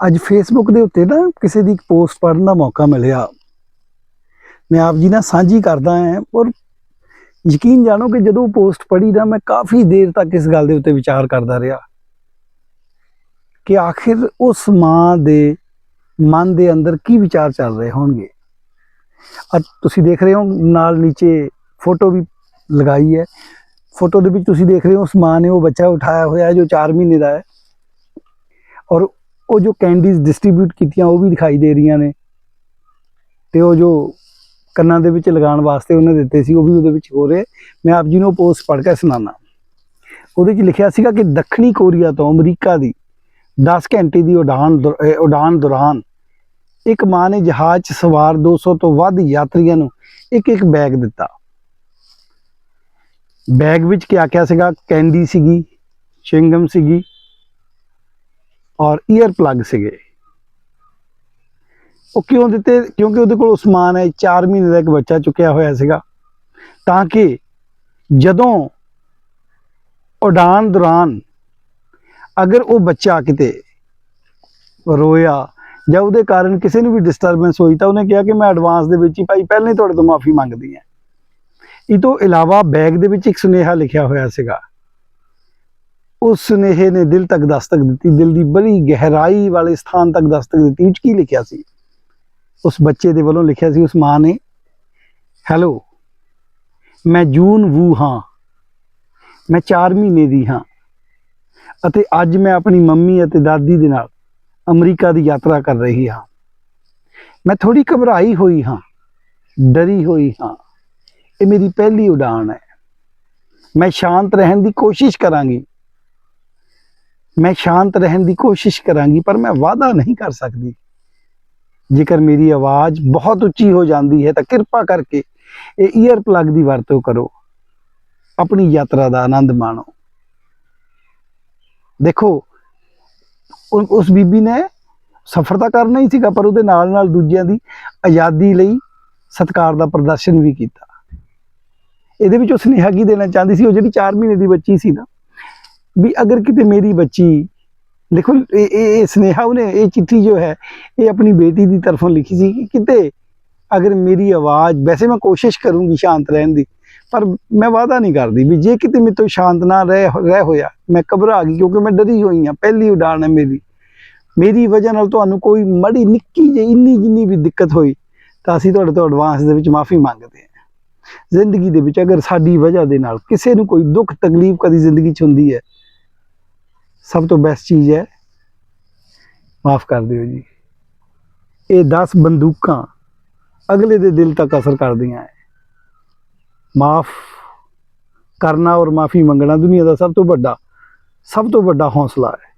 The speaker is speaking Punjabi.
ਅੱਜ ਫੇਸਬੁੱਕ ਦੇ ਉੱਤੇ ਨਾ ਕਿਸੇ ਦੀ ਇੱਕ ਪੋਸਟ ਪੜ੍ਹਨ ਦਾ ਮੌਕਾ ਮਿਲਿਆ। ਮੈਂ ਆਪ ਜੀ ਨਾਲ ਸਾਂਝੀ ਕਰਦਾ ਹਾਂ ਔਰ ਯਕੀਨ ਜਾਣੋ ਕਿ ਜਦੋਂ ਪੋਸਟ ਪੜ੍ਹੀ ਨਾ ਮੈਂ ਕਾਫੀ ਦੇਰ ਤੱਕ ਇਸ ਗੱਲ ਦੇ ਉੱਤੇ ਵਿਚਾਰ ਕਰਦਾ ਰਿਹਾ ਕਿ ਆਖਿਰ ਉਸ ਮਾਂ ਦੇ ਮਨ ਦੇ ਅੰਦਰ ਕੀ ਵਿਚਾਰ ਚੱਲ ਰਹੇ ਹੋਣਗੇ। ਅੱਜ ਤੁਸੀਂ ਦੇਖ ਰਹੇ ਹੋ ਨਾਲ ਨੀਚੇ ਫੋਟੋ ਵੀ ਲਗਾਈ ਹੈ। ਫੋਟੋ ਦੇ ਵਿੱਚ ਤੁਸੀਂ ਦੇਖ ਰਹੇ ਹੋ ਉਸ ਮਾਂ ਨੇ ਉਹ ਬੱਚਾ ਉਠਾਇਆ ਹੋਇਆ ਜੋ 4 ਮਹੀਨੇ ਦਾ ਹੈ। ਔਰ ਉਹ ਜੋ ਕੈਂਡੀਜ਼ ਡਿਸਟ੍ਰੀਬਿਊਟ ਕੀਤੀਆਂ ਉਹ ਵੀ ਦਿਖਾਈ ਦੇ ਰਹੀਆਂ ਨੇ। ਤੇ ਉਹ ਜੋ ਕੰਨਾਂ ਦੇ ਵਿੱਚ ਲਗਾਉਣ ਵਾਸਤੇ ਉਹਨੇ ਦਿੱਤੇ ਸੀ, ਉਹ ਵੀ ਉਹਦੇ ਵਿੱਚ ਹੋ ਰਹੇ। ਮੈਂ ਆਪ ਜੀ ਨੂੰ ਪੋਸਟ ਪੜ੍ਹ ਕੇ ਸੁਣਾਉਣਾ ਉਹਦੇ 'ਚ ਲਿਖਿਆ ਸੀਗਾ ਕਿ ਦੱਖਣੀ ਕੋਰੀਆ ਤੋਂ ਅਮਰੀਕਾ ਦੀ 10 ਘੰਟੇ ਦੀ ਉਡਾਨ ਦੌ- ਅਹ ਉਡਾਨ ਦੌਰਾਨ ਇੱਕ ਮਾਂ ਨੇ ਜਹਾਜ਼ 'ਚ ਸਵਾਰ 200 ਤੋਂ ਵੱਧ ਯਾਤਰੀਆਂ ਨੂੰ ਇੱਕ ਇੱਕ ਬੈਗ ਦਿੱਤਾ। ਬੈਗ ਵਿੱਚ ਕਿਆ ਕਿਆ ਸੀਗਾ? ਕੈਂਡੀ ਸੀਗੀ, ਚਿੰਗਮ ਸੀਗੀ ਔਰ ਈਅਰ ਪਲੱਗ ਸੀਗੇ। ਉਹ ਕਿਉਂ ਦਿੱਤੇ? ਕਿਉਂਕਿ ਉਹਦੇ ਕੋਲ ਉਸਮਾਨ ਹੈ 4 ਮਹੀਨੇ ਦਾ ਇੱਕ ਬੱਚਾ ਚੁੱਕਿਆ ਹੋਇਆ ਸੀਗਾ। ਤਾਂ ਕਿ ਜਦੋਂ ਉਡਾਨ ਦੌਰਾਨ ਅਗਰ ਉਹ ਬੱਚਾ ਕਿਤੇ ਰੋਇਆ ਜਾਂ ਉਹਦੇ ਕਾਰਨ ਕਿਸੇ ਨੂੰ ਵੀ ਡਿਸਟਰਬੈਂਸ ਹੋਈ ਤਾਂ ਉਹਨੇ ਕਿਹਾ ਕਿ ਮੈਂ ਐਡਵਾਂਸ ਦੇ ਵਿੱਚ ਹੀ ਭਾਈ ਪਹਿਲਾਂ ਹੀ ਤੁਹਾਡੇ ਤੋਂ ਮਾਫੀ ਮੰਗਦੀ ਹਾਂ। ਇਹ ਤੋਂ ਇਲਾਵਾ ਬੈਗ ਦੇ ਵਿੱਚ ਇੱਕ ਸੁਨੇਹਾ ਲਿਖਿਆ ਹੋਇਆ ਸੀਗਾ। ਉਸ ਸੁਨੇਹੇ ਨੇ ਦਿਲ ਤੱਕ ਦਸਤਕ ਦਿੱਤੀ, ਦਿਲ ਦੀ ਬੜੀ ਗਹਿਰਾਈ ਵਾਲੇ ਸਥਾਨ ਤੱਕ ਦਸਤਕ ਦਿੱਤੀ ਵਿੱਚ ਕੀ ਲਿਖਿਆ ਸੀ? ਉਸ ਬੱਚੇ ਦੇ ਵੱਲੋਂ ਲਿਖਿਆ ਸੀ, ਉਸ ਮਾਂ ਨੇ, ਹੈਲੋ, ਮੈਂ ਜੂਨ ਵੂ ਹਾਂ, ਮੈਂ 4 ਮਹੀਨੇ ਦੀ ਹਾਂ, ਅਤੇ ਅੱਜ ਮੈਂ ਆਪਣੀ ਮੰਮੀ ਅਤੇ ਦਾਦੀ ਦੇ ਨਾਲ ਅਮਰੀਕਾ ਦੀ ਯਾਤਰਾ ਕਰ ਰਹੀ ਹਾਂ। ਮੈਂ ਥੋੜੀ ਘਬਰਾਈ ਹੋਈ ਹਾਂ, ਡਰੀ ਹੋਈ ਹਾਂ, ਇਹ ਮੇਰੀ ਪਹਿਲੀ ਉਡਾਨ ਹੈ। ਮੈਂ ਸ਼ਾਂਤ ਰਹਿਣ ਦੀ ਕੋਸ਼ਿਸ਼ ਕਰਾਂਗੀ ਮੈਂ ਸ਼ਾਂਤ ਰਹਿਣ ਦੀ ਕੋਸ਼ਿਸ਼ ਕਰਾਂਗੀ, ਪਰ ਮੈਂ ਵਾਅਦਾ ਨਹੀਂ ਕਰ ਸਕਦੀ। ਜੇਕਰ ਮੇਰੀ ਆਵਾਜ਼ ਬਹੁਤ ਉੱਚੀ ਹੋ ਜਾਂਦੀ ਹੈ, ਤਾਂ ਕਿਰਪਾ ਕਰਕੇ ਇਹ ਈਅਰ ਪਲੱਗ ਦੀ ਵਰਤੋਂ ਕਰੋ। ਆਪਣੀ ਯਾਤਰਾ ਦਾ ਆਨੰਦ ਮਾਣੋ। ਦੇਖੋ ਉਸ ਬੀਬੀ ਨੇ ਸਫ਼ਰ ਤਾਂ ਕਰਨਾ ਹੀ ਸੀਗਾ, ਪਰ ਉਹਦੇ ਨਾਲ ਨਾਲ ਦੂਜਿਆਂ ਦੀ ਆਜ਼ਾਦੀ ਲਈ ਸਤਿਕਾਰ ਦਾ ਪ੍ਰਦਰਸ਼ਨ ਵੀ ਕੀਤਾ। ਇਹਦੇ ਵਿੱਚ ਉਹ ਨੇ ਕੀ ਦੇਣਾ ਚਾਹੁੰਦੀ ਸੀ? ਉਹ ਜਿਹੜੀ 4 ਮਹੀਨੇ ਦੀ ਬੱਚੀ ਸੀ ਨਾ ਵੀ ਅਗਰ ਕਿਤੇ ਮੇਰੀ ਬੱਚੀ, ਦੇਖੋ ਇਹ ਇਹ ਸੁਨੇਹਾ ਉਹਨੇ, ਇਹ ਚਿੱਠੀ ਜੋ ਹੈ, ਇਹ ਆਪਣੀ ਬੇਟੀ ਦੀ ਤਰਫੋਂ ਲਿਖੀ ਸੀ ਕਿ ਕਿਤੇ ਅਗਰ ਮੇਰੀ ਆਵਾਜ਼, ਵੈਸੇ ਮੈਂ ਕੋਸ਼ਿਸ਼ ਕਰੂੰਗੀ ਸ਼ਾਂਤ ਰਹਿਣ ਦੀ, ਪਰ ਮੈਂ ਵਾਅਦਾ ਨਹੀਂ ਕਰਦੀ ਵੀ ਜੇ ਕਿਤੇ ਮੇਰੇ ਤੋਂ ਸ਼ਾਂਤ ਨਾ ਰਹਿ ਰਹਿ ਹੋਇਆ, ਮੈਂ ਘਬਰਾ ਗਈ ਕਿਉਂਕਿ ਮੈਂ ਡਰੀ ਹੋਈ ਹਾਂ, ਪਹਿਲੀ ਉਡਾਣ ਹੈ ਮੇਰੀ। ਮੇਰੀ ਵਜ੍ਹਾ ਨਾਲ ਤੁਹਾਨੂੰ ਕੋਈ ਮੜੀ, ਨਿੱਕੀ ਜਿਹੀ, ਇੰਨੀ ਜਿੰਨੀ ਵੀ ਦਿੱਕਤ ਹੋਈ, ਤਾਂ ਅਸੀਂ ਤੁਹਾਡੇ ਤੋਂ ਐਡਵਾਂਸ ਦੇ ਵਿੱਚ ਮਾਫੀ ਮੰਗਦੇ ਹਾਂ। ਜ਼ਿੰਦਗੀ ਦੇ ਵਿੱਚ ਅਗਰ ਸਾਡੀ ਵਜ੍ਹਾ ਦੇ ਨਾਲ ਕਿਸੇ ਨੂੰ ਕੋਈ ਦੁੱਖ ਤਕਲੀਫ ਕਦੀ ਜ਼ਿੰਦਗੀ 'ਚ ਹੁੰਦੀ ਹੈ ਸਭ ਤੋਂ ਬੈਸਟ ਚੀਜ਼ ਹੈ। ਮਾਫ ਕਰ ਦਿਓ ਜੀ। ਇਹ 10 ਬੰਦੂਕਾਂ ਅਗਲੇ ਦੇ ਦਿਲ ਤੱਕ ਅਸਰ ਕਰਦੀਆਂ ਹੈ। ਮਾਫ ਕਰਨਾ ਔਰ ਮਾਫੀ ਮੰਗਣਾ ਦੁਨੀਆ ਦਾ ਸਭ ਤੋਂ ਵੱਡਾ ਸਭ ਤੋਂ ਵੱਡਾ ਹੌਸਲਾ ਹੈ।